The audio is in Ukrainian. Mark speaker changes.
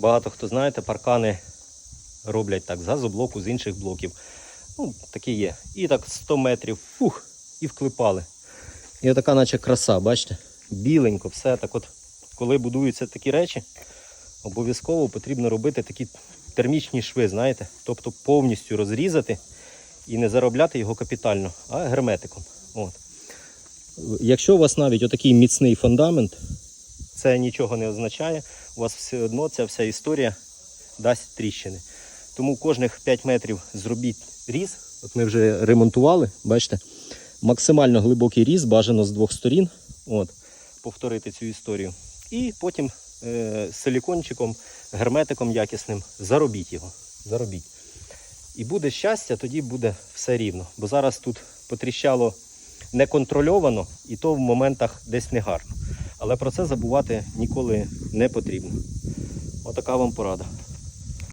Speaker 1: Багато хто знаєте, паркани роблять так з газоблоку, з інших блоків. Ну, такі є. І так 100 метрів, фух, і вклипали. І отака, наче краса, бачите? Біленько, все так от, коли будуються такі речі, обов'язково потрібно робити такі термічні шви, знаєте, тобто повністю розрізати і не заробляти його капітально, а герметиком. От. Якщо у вас навіть отакий міцний фундамент, це нічого не означає, у вас все одно ця вся історія дасть тріщини. Тому кожних 5 метрів зробіть різ. От ми вже ремонтували, бачите, максимально глибокий різ, бажано з двох сторін. От, повторити цю історію. І потім е, силікончиком, герметиком якісним заробіть його. Заробіть. І буде щастя, тоді буде все рівно. Бо зараз тут потріщало неконтрольовано, і то в моментах десь негарно. Але про це забувати ніколи не потрібно. Отака вам порада.